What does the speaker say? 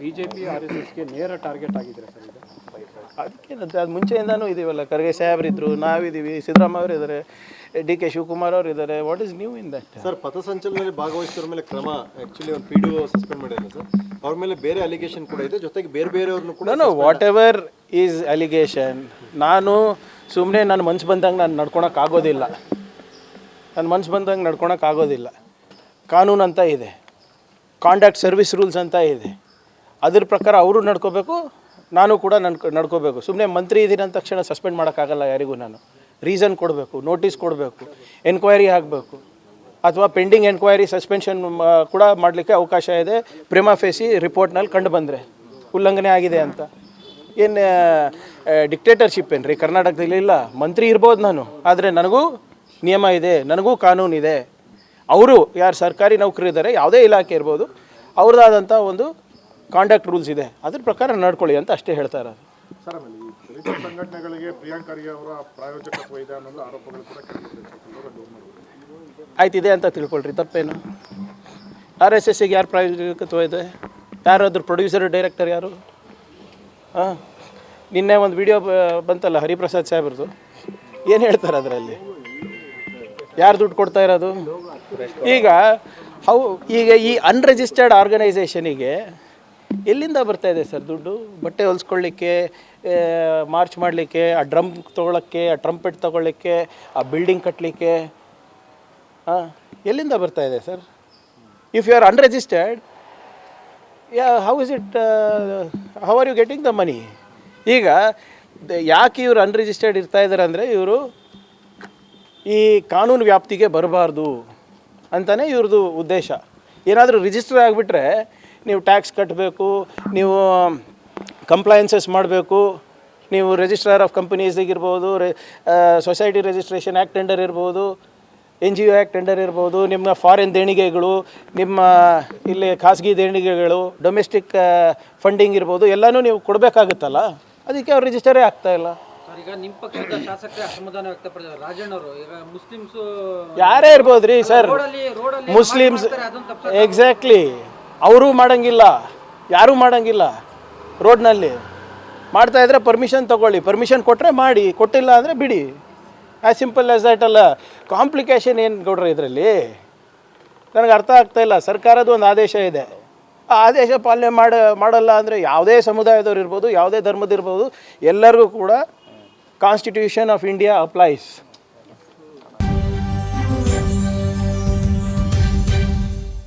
BJP R S ಎಸ್ಗೆ ನೇರ target ಆಗಿದ್ರೆ ಸರ್ ಇದು? ಅದಕ್ಕೇನಂತೆ ಅದು ಮುಂಚೆಯಿಂದನೂ ಇದೀವಲ್ಲ ಖರ್ಗೆ ಸಾಹೇಬ್ರಿದ್ರು ನಾವಿದ್ದೀವಿ ಸಿದ್ದರಾಮಯ್ಯ ಅವರು ಇದ್ದಾರೆ ಡಿ ಕೆ ಶಿವಕುಮಾರ್ ಅವರು ಇದ್ದಾರೆ what is new in that sir ಪಥಸಂಚಲನದಲ್ಲಿ ಭಾಗವಹಿಸಿದ್ರ ಮೇಲೆ ಕ್ರಮ ಆ್ಯಕ್ಚುಲಿ ಒಂದು ಪಿ ಡಿ ಸಸ್ಪೆಂಡ್ ಮಾಡಿದ್ದಾರೆ ಸರ್. ಅವ್ರ ಮೇಲೆ ಬೇರೆ ಅಲಿಗೇಷನ್ ಕೂಡ ಇದೆ ಜೊತೆಗೆ ಬೇರೆ ಬೇರೆಯವ್ರನ್ನು ಕೂಡ ನಾನು ವಾಟ್ ಎವರ್ ಈಸ್ ಅಲಿಗೇಷನ್ ನಾನು ಸುಮ್ಮನೆ ನನ್ನ ಮನ್ಸು ಬಂದಂಗೆ ನಾನು ನಡ್ಕೊಳಕ್ಕೆ ಆಗೋದಿಲ್ಲ. ನನ್ನ ಮನ್ಸು ಬಂದಂಗೆ ನಡ್ಕೊಳಕ್ಕೆ ಆಗೋದಿಲ್ಲ. ಕಾನೂನು ಅಂತ ಇದೆ. ಕಾಂಡಕ್ಟ್ ಸರ್ವಿಸ್ ರೂಲ್ಸ್ ಅಂತ ಇದೆ. ಅದ್ರ ಪ್ರಕಾರ ಅವರು ನಡ್ಕೋಬೇಕು, ನಾನು ಕೂಡ ನಡ್ಕೊ ನಡ್ಕೋಬೇಕು. ಸುಮ್ಮನೆ ಮಂತ್ರಿ ಇದ್ದೀನಿ ಅಂದ ತಕ್ಷಣ ಸಸ್ಪೆಂಡ್ ಮಾಡೋಕ್ಕಾಗಲ್ಲ ಯಾರಿಗೂ ನಾನು. ರೀಸನ್ ಕೊಡಬೇಕು, ನೋಟಿಸ್ ಕೊಡಬೇಕು, ಎನ್ಕ್ವೈರಿ ಆಗಬೇಕು ಅಥವಾ ಪೆಂಡಿಂಗ್ ಎನ್ಕ್ವೈರಿ ಸಸ್ಪೆನ್ಷನ್ ಕೂಡ ಮಾಡಲಿಕ್ಕೆ ಅವಕಾಶ ಇದೆ. ಪ್ರೇಮಾ ಫೇಸಿ ರಿಪೋರ್ಟ್ನಲ್ಲಿ ಕಂಡು ಬಂದರೆ. ಉಲ್ಲಂಘನೆ ಆಗಿದೆ ಅಂತ. ಏನು ಡಿಕ್ಟೇಟರ್ಶಿಪ್ ಏನು ರೀ ಕರ್ನಾಟಕದಲ್ಲಿ ಇಲ್ಲ. ಮಂತ್ರಿ ಇರ್ಬೋದು ನಾನು. ಆದರೆ ನನಗೂ ನಿಯಮ ಇದೆ, ನನಗೂ ಕಾನೂನು ಇದೆ ಅವರು, ಯಾರು ಸರ್ಕಾರಿ ನೌಕರಿ ಇದ್ದಾರೆ ಯಾವುದೇ ಇಲಾಖೆ ಇರ್ಬೋದು ಅವ್ರದ್ದಾದಂಥ ಒಂದು ಕಾಂಡಕ್ಟ್ ರೂಲ್ಸ್ ಇದೆ. ಅದ್ರ ಪ್ರಕಾರ ನಡ್ಕೊಳ್ಳಿ ಅಂತ ಅಷ್ಟೇ ಹೇಳ್ತಾ ಇರೋದು. ಸರ್ ಆಮೇಲೆ ಈ ದಲಿತ ಸಂಘಟನೆಗಳಿಗೆ ಪ್ರಿಯಾಂಕ್ ಖರ್ಗೆ ಅವರ ಪ್ರಾಯೋಜಕತ್ವ ಇದೆ ಅನ್ನೋದು ಆರೋಪಗಳು ಕೂಡ ಕೇಳಿದೆ ಆಯ್ತು ಇದೆ ಅಂತ ತಿಳ್ಕೊಳ್ರಿ ತಪ್ಪೇನು. ಆರ್ ಎಸ್ ಎಸ್ಸಿಗೆ ಯಾರು ಪ್ರಾಯೋಜಕತ್ವ ಇದೆ? ಯಾರಾದ್ರೂ ಪ್ರೊಡ್ಯೂಸರ್ ಡೈರೆಕ್ಟರ್ ಯಾರು? ಹಾಂ? ನಿನ್ನೆ ಒಂದು ವಿಡಿಯೋ ಬಂತಲ್ಲ ಹರಿಪ್ರಸಾದ್ ಸಾಹೇಬ್ರದ್ದು ಏನು ಹೇಳ್ತಾರೆ ಅದರಲ್ಲಿ? ಯಾರು ದುಡ್ಡು ಕೊಡ್ತಾ ಇರೋದು? ಈಗ ಹೌ ಈಗ ಈ ಅನ್ರಿಜಿಸ್ಟರ್ಡ್ ಆರ್ಗನೈಸೇಷನಿಗೆ ಎಲ್ಲಿಂದ ಬರ್ತಾ ಇದೆ ಸರ್ ದುಡ್ಡು? ಬಟ್ಟೆ ಹೊಲಿಸ್ಕೊಳ್ಳಿಕ್ಕೆ ಮಾರ್ಚ್ ಮಾಡಲಿಕ್ಕೆ, ಆ ಡ್ರಮ್ ತೊಗೊಳಕ್ಕೆ, ಆ ಟ್ರಂಪೆಟ್ ತೊಗೊಳ್ಳಿಕ್ಕೆ, ಆ ಬಿಲ್ಡಿಂಗ್ ಕಟ್ಟಲಿಕ್ಕೆ ಹಾಂ ಎಲ್ಲಿಂದ ಬರ್ತಾ ಇದೆ sir? If you are unregistered yeah how is it how are you getting the money ಈಗ ಯಾಕೆ ಇವರು ಅನ್ರಿಜಿಸ್ಟರ್ಡ್ ಇರ್ತಾ ಇದ್ದಾರೆ ಅಂದರೆ ಇವರು ಈ ಕಾನೂನು ವ್ಯಾಪ್ತಿಗೆ ಬರಬಾರ್ದು ಅಂತಲೇ ಇವ್ರದ್ದು ಉದ್ದೇಶ. ಏನಾದರೂ ರಿಜಿಸ್ಟರ್ ಆಗಿಬಿಟ್ರೆ ನೀವು ಟ್ಯಾಕ್ಸ್ ಕಟ್ಟಬೇಕು ನೀವು ಕಂಪ್ಲಯನ್ಸಸ್ ಮಾಡಬೇಕು ನೀವು ರಿಜಿಸ್ಟ್ರಾರ್ ಆಫ್ ಕಂಪನೀಸಿಗಿರ್ಬೋದು ರೆ ಸೊಸೈಟಿ ರಿಜಿಸ್ಟ್ರೇಷನ್ ಆ್ಯಕ್ಟ್ ಟೆಂಡರ್ ಇರ್ಬೋದು N G O act tender ಇರ್ಬೋದು ನಿಮ್ಮ ಫಾರಿನ್ ದೇಣಿಗೆಗಳು ನಿಮ್ಮ ಇಲ್ಲಿ ಖಾಸಗಿ ದೇಣಿಗೆಗಳು ಡೊಮೆಸ್ಟಿಕ್ ಫಂಡಿಂಗ್ ಇರ್ಬೋದು ಎಲ್ಲನೂ ನೀವು ಕೊಡಬೇಕಾಗುತ್ತಲ್ಲ? ಅದಕ್ಕೆ ಅವ್ರು ರಿಜಿಸ್ಟರೇ ಆಗ್ತಾಯಿಲ್ಲ ಈಗ ನಿಮ್ಮ ಪಕ್ಷದ ಶಾಸಕರೇ ಅಸಮಾಧಾನ ವ್ಯಕ್ತಪಡಿಸಿದ್ದಾರೆ. ರಾಜಣ್ಣ ಅವರು ಈಗ ಮುಸ್ಲಿಮ್ಸ್ ಯಾರೇ ಇರ್ಬೋದು ರೀ ಸರ್ ಮುಸ್ಲಿಮ್ಸ್ ಎಕ್ಸಾಕ್ಟ್ಲಿ ಅವರು ಮಾಡಂಗಿಲ್ಲ, ಯಾರೂ ಮಾಡಂಗಿಲ್ಲ. ರೋಡ್ನಲ್ಲಿ ಮಾಡ್ತಾ ಇದ್ರೆ ಪರ್ಮಿಷನ್ ತಗೊಳ್ಳಿ ಪರ್ಮಿಷನ್ ಕೊಟ್ಟರೆ ಮಾಡಿ, ಕೊಟ್ಟಿಲ್ಲ ಅಂದರೆ ಬಿಡಿ. ಆ್ಯಸ್ ಸಿಂಪಲ್ ಆ್ಯಸ್ ದಟ್ ಅಲ್ಲ. ಕಾಂಪ್ಲಿಕೇಶನ್ ಏನು ಗೌಡ್ರೆ ಇದರಲ್ಲಿ? ನನಗೆ ಅರ್ಥ ಆಗ್ತಾ ಇಲ್ಲ. ಸರ್ಕಾರದ ಒಂದು ಆದೇಶ ಇದೆ. ಆ ಆದೇಶ ಪಾಲನೆ ಮಾಡ, ಮಾಡಲ್ಲ ಅಂದರೆ ಯಾವುದೇ ಸಮುದಾಯದವ್ರು ಇರ್ಬೋದು, ಯಾವುದೇ ಧರ್ಮದಿರ್ಬೋದು ಎಲ್ಲರಿಗೂ ಕೂಡ ಕಾನ್ಸ್ಟಿಟ್ಯೂಷನ್ ಆಫ್ ಇಂಡಿಯಾ ಅಪ್ಲೈಸ್